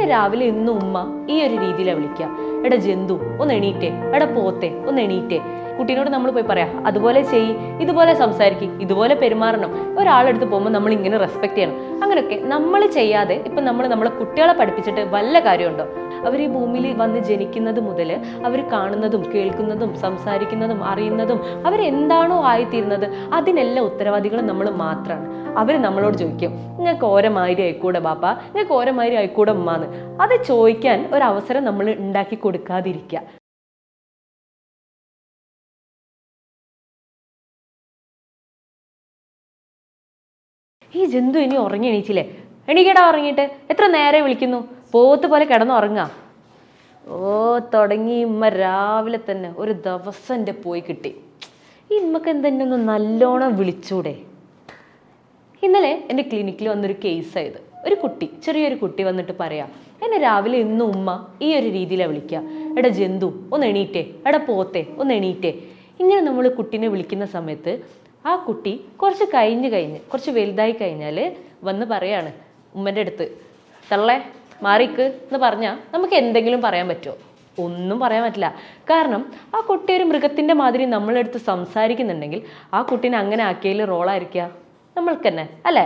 എന്നെ രാവിലെ ഇന്നും ഉമ്മ ഈ ഒരു രീതിയിലാണ് വിളിക്കുക എടാ ജന്തു ഒന്ന് എണീറ്റേ. എടാ പോത്തെ ഒന്ന് എണീറ്റേ. കുട്ടീനോട് നമ്മൾ പോയി പറയാം. അതുപോലെ ചെയ്യ് ഇതുപോലെ സംസാരിക്കും ഇതുപോലെ പെരുമാറണം. ഒരാളെടുത്ത് പോകുമ്പോൾ നമ്മൾ ഇങ്ങനെ റെസ്പെക്ട് ചെയ്യണം. അങ്ങനെയൊക്കെ നമ്മൾ ചെയ്യാതെ ഇപ്പം നമ്മൾ നമ്മളെ കുട്ടികളെ പഠിപ്പിച്ചിട്ട് വല്ല കാര്യമുണ്ടോ? അവർ ഈ ഭൂമിയിൽ വന്ന് ജനിക്കുന്നത് മുതൽ അവർ കാണുന്നതും കേൾക്കുന്നതും സംസാരിക്കുന്നതും അറിയുന്നതും അവരെന്താണോ ആയിത്തീരുന്നത് അതിനെല്ലാം ഉത്തരവാദികൾ നമ്മൾ മാത്രമാണ് അവർ നമ്മളോട് ചോദിക്കും നിങ്ങൾക്ക് ഓരമാതിരി ആയിക്കൂടെ ബാപ്പ? നിങ്ങൾക്ക് ഓരമാതിരി ആയിക്കൂടെ ഉമ്മാന്ന്? അത് ചോദിക്കാൻ ഒരവസരം നമ്മൾ ഉണ്ടാക്കി കൊടുക്കാതിരിക്കുക. ഈ ജന്തു ഇനി ഉറങ്ങി എണീച്ചില്ലേ? എണീക്കടാ ഉറങ്ങിയിട്ട്. എത്ര നേരെ വിളിക്കുന്നു? പോത്ത് പോലെ കിടന്നുറങ്ങാ. ഓ തുടങ്ങി ഇമ്മ രാവിലെ തന്നെ ഒരു ദിവസം എന്റെ പോയി കിട്ടി. ഈ ഇമ്മക്ക് എന്തെന്നെ ഒന്ന് നല്ലോണം വിളിച്ചൂടെ? ഇന്നലെ എന്റെ ക്ലിനിക്കിൽ വന്നൊരു കേസായത് ഒരു കുട്ടി ചെറിയൊരു കുട്ടി വന്നിട്ട് പറയാ എന്നെ രാവിലെ ഇന്നും ഉമ്മ ഈ ഒരു രീതിയിലാണ് വിളിക്കുക എടാ ജന്തു ഒന്ന് എണീറ്റേ. എടാ പോത്തെ ഒന്ന് എണീറ്റേ. ഇങ്ങനെ നമ്മൾ കുട്ടീനെ വിളിക്കുന്ന സമയത്ത് ആ കുട്ടി കുറച്ച് കഴിഞ്ഞ് കഴിഞ്ഞ് കുറച്ച് വലുതായി കഴിഞ്ഞാൽ വന്ന് പറയാണ് ഉമ്മന്റെ അടുത്ത് തള്ളേ മാറിക്ക് എന്ന് പറഞ്ഞാൽ നമുക്ക് എന്തെങ്കിലും പറയാൻ പറ്റുമോ ഒന്നും പറയാൻ പറ്റില്ല. കാരണം ആ കുട്ടി ഒരു മൃഗത്തിന്റെ മാതിരി നമ്മളെടുത്ത് സംസാരിക്കുന്നുണ്ടെങ്കിൽ ആ കുട്ടീനെ അങ്ങനെ ആക്കിയതിൽ റോളായിരിക്കുക നമ്മൾക്ക് തന്നെ അല്ലേ?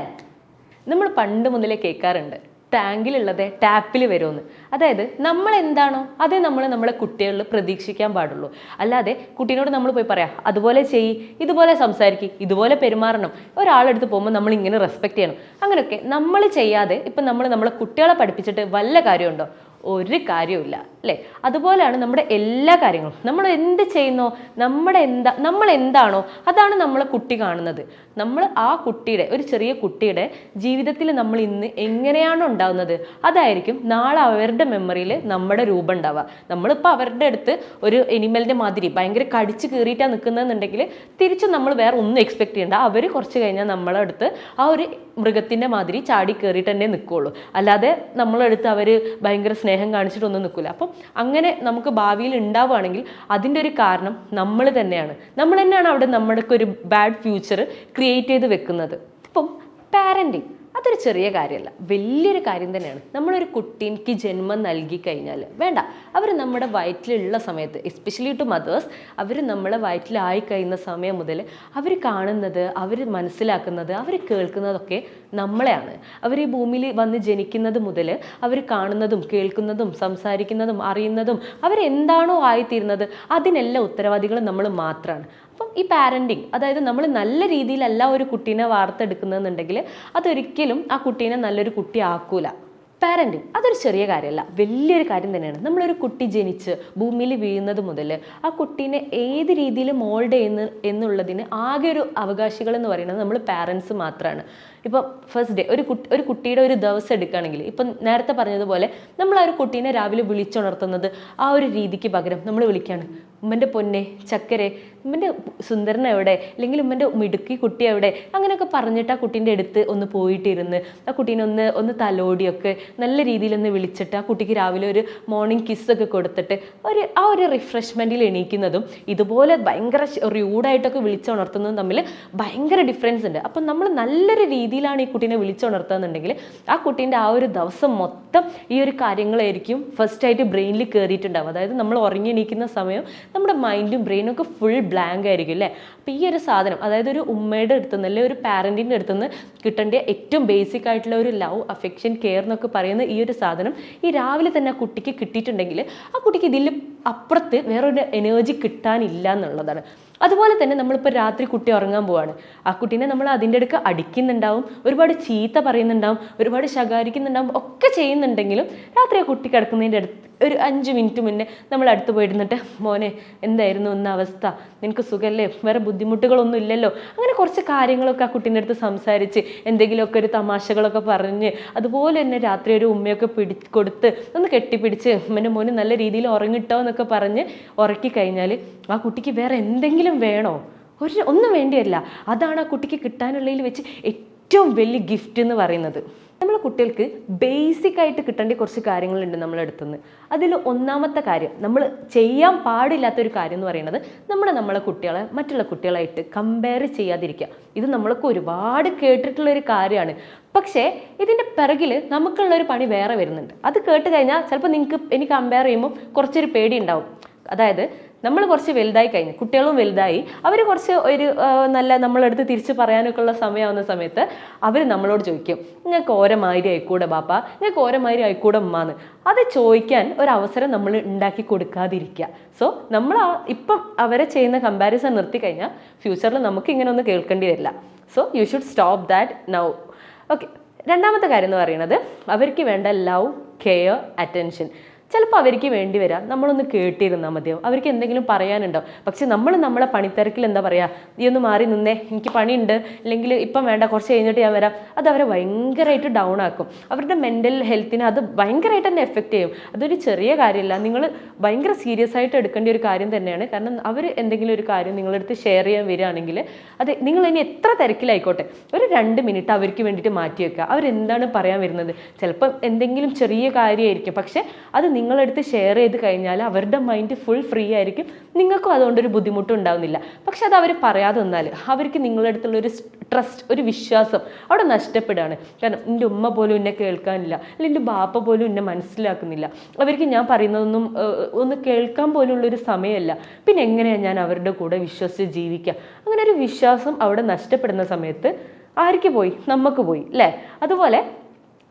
നമ്മൾ പണ്ട് മുതലേ കേൾക്കാറുണ്ട്. ടാങ്കിലുള്ളത് ടാപ്പിൽ വരുമെന്ന്. അതായത് നമ്മൾ എന്താണോ അതേ നമ്മൾ നമ്മളെ കുട്ടികളിൽ പ്രതീക്ഷിക്കാൻ പാടുള്ളൂ. അല്ലാതെ കുട്ടീനോട് നമ്മൾ പോയി പറയാം അതുപോലെ ചെയ്യ് ഇതുപോലെ സംസാരിക്കും ഇതുപോലെ പെരുമാറണം. ഒരാളെടുത്ത് പോകുമ്പോൾ നമ്മൾ ഇങ്ങനെ റെസ്പെക്ട് ചെയ്യണം. അങ്ങനെയൊക്കെ നമ്മൾ ചെയ്യാതെ ഇപ്പം നമ്മൾ നമ്മളെ കുട്ടികളെ പഠിപ്പിച്ചിട്ട് വല്ല കാര്യമുണ്ടോ? ഒരു കാര്യവുമില്ല അല്ലേ? അതുപോലെയാണ് നമ്മുടെ എല്ലാ കാര്യങ്ങളും. നമ്മൾ എന്ത് ചെയ്യുന്നോ? നമ്മുടെ എന്താ നമ്മൾ എന്താണോ അതാണ് നമ്മൾ കുട്ടി കാണുന്നത്. നമ്മൾ ആ കുട്ടിയുടെ ഒരു ചെറിയ കുട്ടിയുടെ ജീവിതത്തിൽ നമ്മൾ ഇന്ന് എങ്ങനെയാണ് ഉണ്ടാകുന്നത് അതായിരിക്കും നാളെ അവരുടെ മെമ്മറിയിൽ നമ്മുടെ രൂപം ഉണ്ടാവുക. നമ്മളിപ്പോൾ അവരുടെ അടുത്ത് ഒരു എനിമലിന്റെ മാതിരി ഭയങ്കര കടിച്ച് കീറിയിട്ടാണ് നിൽക്കുന്നതെന്നുണ്ടെങ്കിൽ തിരിച്ച് നമ്മൾ വേറെ ഒന്നും എക്സ്പെക്ട് ചെയ്യേണ്ട. അവർ കുറച്ച് കഴിഞ്ഞാൽ നമ്മളെ അടുത്ത് ആ ഒരു മൃഗത്തിന്റെ മാതിരി ചാടി കയറിയിട്ട് തന്നെ നിൽക്കുകയുള്ളൂ. അല്ലാതെ നമ്മളെടുത്ത് അവർ ഭയങ്കര സ്നേഹം കാണിച്ചിട്ടൊന്നും നിൽക്കില്ല അപ്പം അങ്ങനെ നമുക്ക് ഭാവിയിൽ ഉണ്ടാവുകയാണെങ്കിൽ അതിന്റെ ഒരു കാരണം നമ്മൾ തന്നെയാണ്. നമ്മൾ തന്നെയാണ് അവിടെ നമ്മുടെ ഒരു ബാഡ് ഫ്യൂച്ചർ ക്രിയേറ്റ് ചെയ്ത് വെക്കുന്നത്. അപ്പം പാരന്റിങ് അതൊരു ചെറിയ കാര്യമല്ല. വലിയൊരു കാര്യം തന്നെയാണ്. നമ്മളൊരു കുട്ടിക്ക് ജന്മം നൽകി കഴിഞ്ഞാൽ വേണ്ട. അവർ നമ്മുടെ വയറ്റിലുള്ള സമയത്ത് എസ്പെഷ്യലി ടു മദേഴ്സ് അവർ നമ്മളെ വയറ്റിലായി കഴിയുന്ന സമയം മുതൽ അവർ കാണുന്നത് അവർ മനസ്സിലാക്കുന്നത് അവർ കേൾക്കുന്നതൊക്കെ നമ്മളെയാണ്. അവർ ഈ ഭൂമിയിൽ വന്ന് ജനിക്കുന്നത് മുതൽ അവർ കാണുന്നതും കേൾക്കുന്നതും സംസാരിക്കുന്നതും അറിയുന്നതും അവരെന്താണോ ആയിത്തീരുന്നത് അതിനെല്ലാം ഉത്തരവാദികൾ നമ്മൾ മാത്രമാണ് അപ്പം ഈ പാരന്റിങ് അതായത് നമ്മൾ നല്ല രീതിയിലല്ല ഒരു കുട്ടീനെ വാർത്തെടുക്കുന്നതെന്നുണ്ടെങ്കിൽ അതൊരിക്കലും ആ കുട്ടീനെ നല്ലൊരു കുട്ടി ആക്കൂല. പാരന്റിങ് അതൊരു ചെറിയ കാര്യമല്ല. വലിയൊരു കാര്യം തന്നെയാണ്. നമ്മളൊരു കുട്ടി ജനിച്ച് ഭൂമിയിൽ വീഴുന്നത് മുതൽ ആ കുട്ടീനെ ഏത് രീതിയിൽ മോൾഡ് ചെയ്യുന്ന എന്നുള്ളതിന് ആകെ ഒരു അവകാശികൾ എന്ന് പറയുന്നത് നമ്മൾ പാരൻസ് മാത്രമാണ് ഇപ്പം ഫസ്റ്റ് ഡേ ഒരു കുട്ടി ഒരു കുട്ടിയുടെ ഒരു ദിവസം എടുക്കുകയാണെങ്കിൽ ഇപ്പം നേരത്തെ പറഞ്ഞതുപോലെ നമ്മൾ ആ ഒരു കുട്ടീനെ രാവിലെ വിളിച്ചുണർത്തുന്നത് ആ ഒരു രീതിക്ക് പകരം നമ്മൾ വിളിക്കുകയാണ്. ഉമ്മന്റെ പൊന്നെ ചക്കരെ ഉമ്മന്റെ സുന്ദരൻ എവിടെ? അല്ലെങ്കിൽ ഉമ്മന്റെ മിടുക്കി കുട്ടി എവിടെ? അങ്ങനെയൊക്കെ പറഞ്ഞിട്ട് ആ കുട്ടീന്റെ അടുത്ത് ഒന്ന് പോയിട്ടിരുന്ന് ആ കുട്ടീനെ ഒന്ന് ഒന്ന് തലോടിയൊക്കെ നല്ല രീതിയിലൊന്ന് വിളിച്ചിട്ട് ആ കുട്ടിക്ക് രാവിലെ ഒരു മോർണിംഗ് കിസ്സൊക്കെ കൊടുത്തിട്ട് ഒരു ആ ഒരു റിഫ്രഷ്മെന്റിൽ എണീക്കുന്നതും ഇതുപോലെ ഭയങ്കര റൂഡായിട്ടൊക്കെ വിളിച്ചുണർത്തുന്നതും തമ്മിൽ ഭയങ്കര ഡിഫറൻസ് ഉണ്ട്. അപ്പം നമ്മൾ നല്ലൊരു രീതിയിലാണ് ഈ കുട്ടീനെ വിളിച്ചുണർത്തുന്നുണ്ടെങ്കിൽ ആ കുട്ടീന്റെ ആ ഒരു ദിവസം മൊത്തം ഈ ഒരു കാര്യങ്ങളായിരിക്കും ഫസ്റ്റ് ആയിട്ട് ബ്രെയിനിൽ കയറിയിട്ടുണ്ടാവും അതായത് നമ്മൾ ഉറങ്ങി എണീക്കുന്ന സമയം നമ്മുടെ മൈൻഡും ബ്രെയിനും ഒക്കെ ഫുൾ ബ്ലാങ്ക് ആയിരിക്കും അല്ലേ? അപ്പോൾ ഈ ഒരു സാധനം അതായത് ഒരു ഉമ്മയുടെ അടുത്തുനിന്ന് അല്ലെങ്കിൽ ഒരു പാരന്റിന്റെ അടുത്തുനിന്ന് കിട്ടേണ്ട ഏറ്റവും ബേസിക് ആയിട്ടുള്ള ഒരു ലവ് അഫെക്ഷൻ കെയർ എന്നൊക്കെ പറയുന്ന ഈ ഒരു സാധനം ഈ രാവിലെ തന്നെ ആ കുട്ടിക്ക് കിട്ടിയിട്ടുണ്ടെങ്കിൽ ആ കുട്ടിക്ക് ഇതിൽ അപ്പുറത്ത് വേറൊരു എനർജി കിട്ടാനില്ല എന്നുള്ളതാണ്. അതുപോലെ തന്നെ നമ്മളിപ്പോൾ രാത്രി കുട്ടി ഉറങ്ങാൻ പോവാണ്. ആ കുട്ടീനെ നമ്മൾ അതിന്റെ അടുക്ക് അടിക്കുന്നുണ്ടാവും ഒരുപാട് ചീത്ത പറയുന്നുണ്ടാവും ഒരുപാട് ശകാരിക്കുന്നുണ്ടാവും ഒക്കെ ചെയ്യുന്നുണ്ടെങ്കിലും രാത്രി ആ കുട്ടി കിടക്കുന്നതിന്റെ അടുത്ത് ഒരു അഞ്ച് മിനിറ്റ് മുന്നേ നമ്മൾ അടുത്ത് പോയിരുന്നിട്ട് മോനെ എന്തായിരുന്നു ഇന്ന് അവസ്ഥ? നിനക്ക് സുഖമല്ലേ വേറെ ബുദ്ധിമുട്ടുകളൊന്നും ഇല്ലല്ലോ? അങ്ങനെ കുറച്ച് കാര്യങ്ങളൊക്കെ ആ കുട്ടീന്റെ അടുത്ത് സംസാരിച്ച് എന്തെങ്കിലുമൊക്കെ ഒരു തമാശകളൊക്കെ പറഞ്ഞ് അതുപോലെ തന്നെ രാത്രി ഒരു ഉമ്മയൊക്കെ പിടി കൊടുത്ത് ഒന്ന് കെട്ടിപ്പിടിച്ച് എന്റെ മോന് നല്ല രീതിയിൽ ഉറങ്ങിട്ടോ എന്നൊക്കെ പറഞ്ഞ് ഉറക്കി കഴിഞ്ഞാൽ ആ കുട്ടിക്ക് വേറെ എന്തെങ്കിലും വേണോ? ഒരു ഒന്നും വേണ്ടിയല്ല. അതാണ് ആ കുട്ടിക്ക് കിട്ടാനുള്ളതിൽ വെച്ച് ഏറ്റവും വലിയ ഗിഫ്റ്റ് എന്ന് പറയുന്നത്. നമ്മളെ കുട്ടികൾക്ക് ബേസിക് ആയിട്ട് കിട്ടേണ്ട കുറച്ച് കാര്യങ്ങളുണ്ട് നമ്മൾ അടുത്തുനിന്ന്. അതിൽ ഒന്നാമത്തെ കാര്യം നമ്മൾ ചെയ്യാൻ പാടില്ലാത്ത ഒരു കാര്യം എന്ന് പറയുന്നത് നമ്മൾ നമ്മളെ കുട്ടികളെ മറ്റുള്ള കുട്ടികളായിട്ട് കമ്പയർ ചെയ്യാതിരിക്കുക. ഇത് നമ്മൾക്ക് ഒരുപാട് കേട്ടിട്ടുള്ള ഒരു കാര്യമാണ്. പക്ഷേ ഇതിന്റെ പിറകിൽ നമുക്കുള്ള ഒരു പണി വേറെ വരുന്നുണ്ട്. അത് കേട്ട് കഴിഞ്ഞാൽ ചിലപ്പോൾ നിങ്ങൾക്ക് എനിക്ക് കമ്പയർ ചെയ്യുമ്പോൾ കുറച്ചൊരു പേടി ഉണ്ടാവും. അതായത് നമ്മൾ കുറച്ച് വലുതായി കഴിഞ്ഞു. കുട്ടികളും വലുതായി. അവർ കുറച്ച് ഒരു നല്ല നമ്മളെടുത്ത് തിരിച്ച് പറയാനൊക്കെ ഉള്ള സമയമാവുന്ന സമയത്ത് അവർ നമ്മളോട് ചോദിക്കും നിങ്ങൾക്ക് ഓരമാതിരി ആയിക്കൂടെ ബാപ്പ? നിങ്ങൾക്ക് ഓരമാതിരി ആയിക്കൂടെ ഉമ്മാന്ന്? അത് ചോദിക്കാൻ ഒരു അവസരം നമ്മൾ ഉണ്ടാക്കി കൊടുക്കാതിരിക്കുക. സോ നമ്മൾ ഇപ്പം അവരെ ചെയ്യുന്ന കമ്പാരിസൺ നിർത്തി കഴിഞ്ഞാൽ ഫ്യൂച്ചറിൽ നമുക്ക് ഇങ്ങനെ ഒന്നും കേൾക്കേണ്ടി വരില്ല. So you should stop that now okay രണ്ടാമത്തെ കാര്യം എന്ന് പറയുന്നത് അവർക്ക് വേണ്ട ലവ് കെയർ അറ്റൻഷൻ ചിലപ്പോൾ അവർക്ക് വേണ്ടി വരാം. നമ്മളൊന്ന് കേട്ടിരുന്നാൽ മതിയോ അവർക്ക് എന്തെങ്കിലും പറയാനുണ്ടോ? പക്ഷെ നമ്മൾ നമ്മളെ പണിത്തിരക്കിൽ എന്താ പറയുക നീ ഒന്ന് മാറി നിന്നേ എനിക്ക് പണിയുണ്ട്. അല്ലെങ്കിൽ ഇപ്പം വേണ്ട കുറച്ച് കഴിഞ്ഞിട്ട് ഞാൻ വരാം. അത് അവരെ ഭയങ്കരമായിട്ട് ഡൗൺ ആക്കും. അവരുടെ മെന്റൽ ഹെൽത്തിനെ അത് ഭയങ്കരമായിട്ട് തന്നെ എഫക്റ്റ് ചെയ്യും. അതൊരു ചെറിയ കാര്യമല്ല. നിങ്ങൾ ഭയങ്കര സീരിയസ് ആയിട്ട് എടുക്കേണ്ട ഒരു കാര്യം തന്നെയാണ്. കാരണം അവർ എന്തെങ്കിലും ഒരു കാര്യം നിങ്ങളടുത്ത് ഷെയർ ചെയ്യാൻ വരികയാണെങ്കിൽ അത് നിങ്ങൾ ഇനി എത്ര തിരക്കിലായിക്കോട്ടെ? ഒരു രണ്ട് മിനിറ്റ് അവർക്ക് വേണ്ടിയിട്ട് മാറ്റി വെക്കുക. അവരെന്താണ് പറയാൻ വരുന്നത്? ചിലപ്പം എന്തെങ്കിലും ചെറിയ കാര്യമായിരിക്കും. പക്ഷേ അത് നിങ്ങളടുത്ത് ഷെയർ ചെയ്ത് കഴിഞ്ഞാൽ അവരുടെ മൈൻഡ് ഫുൾ ഫ്രീ ആയിരിക്കും. നിങ്ങൾക്കും അതുകൊണ്ടൊരു ബുദ്ധിമുട്ടും ഉണ്ടാവുന്നില്ല. പക്ഷെ അത് അവർ പറയാതെ വന്നാൽ അവർക്ക് നിങ്ങളുടെ അടുത്തുള്ള ഒരു ട്രസ്റ്റ് ഒരു വിശ്വാസം അവിടെ നഷ്ടപ്പെടുകയാണ്. കാരണം എന്റെ ഉമ്മ പോലും എന്നെ കേൾക്കാനില്ല അല്ലെങ്കിൽ എന്റെ ബാപ്പ പോലും എന്നെ മനസ്സിലാക്കുന്നില്ല. അവർക്ക് ഞാൻ പറയുന്നതൊന്നും ഒന്ന് കേൾക്കാൻ പോലുള്ളൊരു സമയമല്ല. പിന്നെ എങ്ങനെയാണ് ഞാൻ അവരുടെ കൂടെ വിശ്വസിച്ച് ജീവിക്കുക അങ്ങനെ ഒരു വിശ്വാസം അവിടെ നഷ്ടപ്പെടുന്ന സമയത്ത് ആർക്ക് പോയി? നമുക്ക് പോയി അല്ലേ? അതുപോലെ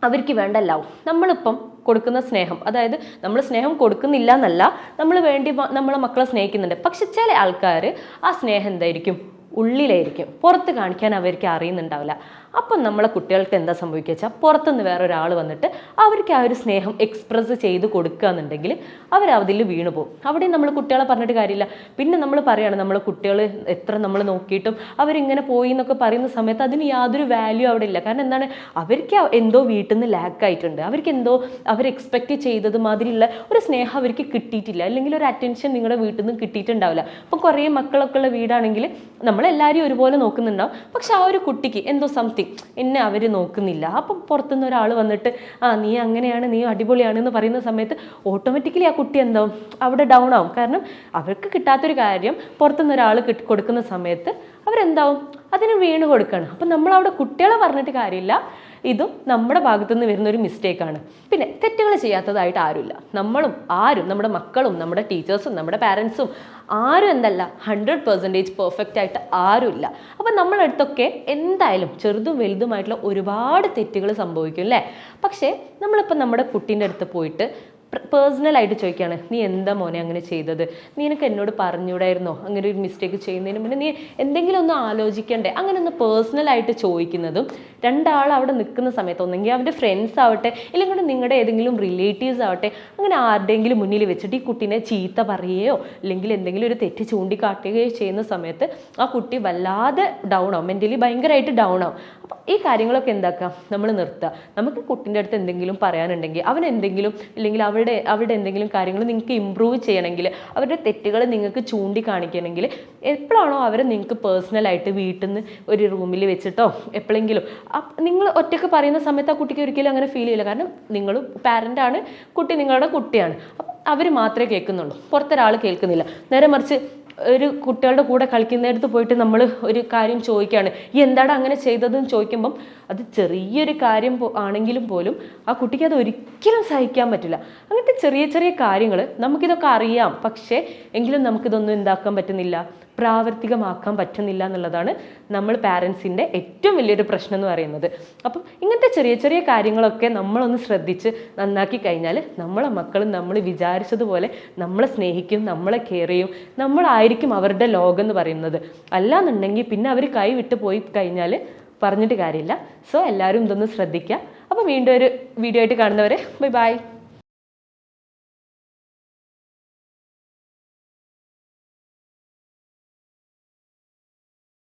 അവർക്ക് വേണ്ട ലവ് നമ്മളിപ്പം കൊടുക്കുന്ന സ്നേഹം. അതായത് നമ്മൾ സ്നേഹം കൊടുക്കുന്നില്ല എന്നല്ല നമ്മൾ വേണ്ടി നമ്മളെ മക്കളെ സ്നേഹിക്കുന്നുണ്ട്. പക്ഷെ ചില ആൾക്കാർ ആ സ്നേഹം എന്തായിരിക്കും? ഉള്ളിലായിരിക്കും. പുറത്ത് കാണിക്കാൻ അവർക്ക് അറിയുന്നുണ്ടാവില്ല. അപ്പം നമ്മളെ കുട്ടികൾക്ക് എന്താ സംഭവിക്കുക വെച്ചാൽ പുറത്തുനിന്ന് വേറെ ഒരാൾ വന്നിട്ട് അവർക്ക് ആ ഒരു സ്നേഹം എക്സ്പ്രസ് ചെയ്ത് കൊടുക്കുക എന്നുണ്ടെങ്കിൽ അവർ അതിൽ വീണു പോകും. അവിടെ നമ്മൾ കുട്ടികളെ പറഞ്ഞിട്ട് കാര്യമില്ല. പിന്നെ നമ്മൾ പറയുകയാണ് നമ്മളെ കുട്ടികൾ എത്ര നമ്മൾ നോക്കിയിട്ടും അവരിങ്ങനെ പോയി എന്നൊക്കെ പറയുന്ന സമയത്ത് അതിന് യാതൊരു വാല്യൂ അവിടെ ഇല്ല. കാരണം എന്താണ്? അവർക്ക് എന്തോ വീട്ടിൽ നിന്ന് ലാക്ക് ആയിട്ടുണ്ട്. അവർക്ക് എന്തോ അവർ എക്സ്പെക്റ്റ് ചെയ്തത് മാതിരിയുള്ള ഒരു സ്നേഹം അവർക്ക് കിട്ടിയിട്ടില്ല. അല്ലെങ്കിൽ ഒരു അറ്റൻഷൻ നിങ്ങളുടെ വീട്ടിൽ നിന്ന് കിട്ടിയിട്ടുണ്ടാവില്ല. അപ്പം കുറേ മക്കളൊക്കെ ഉള്ള വീടാണെങ്കിൽ നമ്മളെല്ലാവരും ഒരുപോലെ നോക്കുന്നുണ്ടാവും. പക്ഷെ ആ ഒരു കുട്ടിക്ക് എന്തോ സംതിങ് എന്നെ അവർ നോക്കുന്നില്ല. അപ്പം പുറത്തുനിന്ന് ഒരാൾ വന്നിട്ട് ആ നീ അങ്ങനെയാണ് നീ അടിപൊളിയാണ് എന്ന് പറയുന്ന സമയത്ത് ഓട്ടോമാറ്റിക്കലി ആ കുട്ടി എന്താവും? അവിടെ ഡൗൺ ആവും. കാരണം അവർക്ക് കിട്ടാത്തൊരു കാര്യം പുറത്തുനിന്ന് ഒരാൾ കൊടുക്കുന്ന സമയത്ത് അവരെന്താവും? അതിന് വീണ് കൊടുക്കണം. അപ്പം നമ്മളവിടെ കുട്ടികളെ പറഞ്ഞിട്ട് കാര്യമില്ല. ഇതും നമ്മുടെ ഭാഗത്തുനിന്ന് വരുന്ന ഒരു മിസ്റ്റേക്കാണ് പിന്നെ തെറ്റുകൾ ചെയ്യാത്തതായിട്ട് ആരുമില്ല. നമ്മളും ആരും നമ്മുടെ മക്കളും നമ്മുടെ ടീച്ചേഴ്സും നമ്മുടെ പാരൻസും ആരും എന്തല്ല ഹൺഡ്രഡ് പെർസെന്റേജ് പെർഫെക്റ്റ് ആയിട്ട് ആരുമില്ല. അപ്പം നമ്മളടുത്തൊക്കെ എന്തായാലും ചെറുതും വലുതുമായിട്ടുള്ള ഒരുപാട് തെറ്റുകൾ സംഭവിക്കും അല്ലേ പക്ഷേ നമ്മളിപ്പോൾ നമ്മുടെ കുട്ടീന്റെ അടുത്ത് പോയിട്ട് പേഴ്സണലായിട്ട് ചോദിക്കുകയാണ് നീ എന്താ മോനെ അങ്ങനെ ചെയ്തത്? നീ എനിക്ക് എന്നോട് പറഞ്ഞൂടായിരുന്നോ അങ്ങനെ ഒരു മിസ്റ്റേക്ക് ചെയ്യുന്നതിന് മുന്നേ നീ എന്തെങ്കിലും ഒന്ന് ആലോചിക്കണ്ടേ? അങ്ങനെ ഒന്ന് പേഴ്സണലായിട്ട് ചോദിക്കുന്നതും രണ്ടാൾ അവിടെ നിൽക്കുന്ന സമയത്ത് ഒന്നെങ്കിൽ അവന്റെ ഫ്രണ്ട്സ് ആവട്ടെ ഇല്ലെങ്കിൽ നിങ്ങളുടെ ഏതെങ്കിലും റിലേറ്റീവ്സ് ആവട്ടെ അങ്ങനെ ആരുടെയെങ്കിലും മുന്നിൽ വെച്ചിട്ട് ഈ കുട്ടീനെ ചീത്ത പറയുകയോ അല്ലെങ്കിൽ എന്തെങ്കിലും ഒരു തെറ്റ് ചൂണ്ടിക്കാട്ടുകയോ ചെയ്യുന്ന സമയത്ത് ആ കുട്ടി വല്ലാതെ ഡൗൺ ആവും മെന്റലി ഭയങ്കരമായിട്ട് ഡൗൺ ആവും. ഈ കാര്യങ്ങളൊക്കെ എന്താക്കാം? നമ്മൾ നിർത്തുക നമുക്ക് കുട്ടിന്റെ അടുത്ത് എന്തെങ്കിലും പറയാനുണ്ടെങ്കിൽ അവൻ എന്തെങ്കിലും ഇല്ലെങ്കിൽ അവരുടെ അവരുടെ എന്തെങ്കിലും കാര്യങ്ങൾ നിങ്ങൾക്ക് ഇമ്പ്രൂവ് ചെയ്യണമെങ്കിൽ അവരുടെ തെറ്റുകൾ നിങ്ങൾക്ക് ചൂണ്ടിക്കാണിക്കണമെങ്കിൽ എപ്പോഴാണോ അവരെ നിങ്ങൾക്ക് പേഴ്സണലായിട്ട് വീട്ടിൽ നിന്ന് ഒരു റൂമിൽ വെച്ചിട്ടോ എപ്പോഴെങ്കിലും നിങ്ങൾ ഒറ്റയ്ക്ക് പറയുന്ന സമയത്ത് ആ കുട്ടിക്ക് ഒരിക്കലും അങ്ങനെ ഫീൽ ചെയ്യില്ല. കാരണം നിങ്ങൾ പാരന്റാണ് കുട്ടി നിങ്ങളുടെ കുട്ടിയാണ്. അവർ മാത്രമേ കേൾക്കുന്നുള്ളൂ. പുറത്തൊരാൾ കേൾക്കുന്നില്ല. നേരെ മറിച്ച് ഒരു കുട്ടികളുടെ കൂടെ കളിക്കുന്നിടത്ത് പോയിട്ട് നമ്മൾ ഒരു കാര്യം ചോദിക്കുകയാണ് ഈ എന്താടാ അങ്ങനെ ചെയ്തതെന്ന് ചോദിക്കുമ്പം അത് ചെറിയൊരു കാര്യം ആണെങ്കിലും പോലും ആ കുട്ടിക്ക് അത് ഒരിക്കലും സഹിക്കാൻ പറ്റില്ല. അങ്ങനത്തെ ചെറിയ ചെറിയ കാര്യങ്ങൾ നമുക്കിതൊക്കെ അറിയാം പക്ഷേ എങ്കിലും നമുക്കിതൊന്നും എന്താക്കാൻ പറ്റുന്നില്ല. പ്രാവർത്തികമാക്കാൻ പറ്റുന്നില്ല എന്നുള്ളതാണ് നമ്മൾ പാരൻസിന്റെ ഏറ്റവും വലിയൊരു പ്രശ്നം എന്ന് പറയുന്നത്. അപ്പം ഇങ്ങനത്തെ ചെറിയ ചെറിയ കാര്യങ്ങളൊക്കെ നമ്മളൊന്ന് ശ്രദ്ധിച്ച് നന്നാക്കി കഴിഞ്ഞാൽ നമ്മളെ മക്കളും നമ്മൾ വിചാരിച്ചതുപോലെ നമ്മളെ സ്നേഹിക്കും നമ്മളെ കെയർ ചെയ്യും. നമ്മളായിരിക്കും അവരുടെ ലോകം എന്ന് പറയുന്നത്. അല്ലാന്നുണ്ടെങ്കിൽ പിന്നെ അവർ കൈ വിട്ട് പോയി കഴിഞ്ഞാൽ പറഞ്ഞിട്ട് കാര്യമില്ല. സോ എല്ലാവരും ഇതൊന്ന് ശ്രദ്ധിക്കുക. അപ്പോൾ വീണ്ടും ഒരു വീഡിയോ ആയിട്ട് കാണുന്നവരെ ബൈ ബൈ.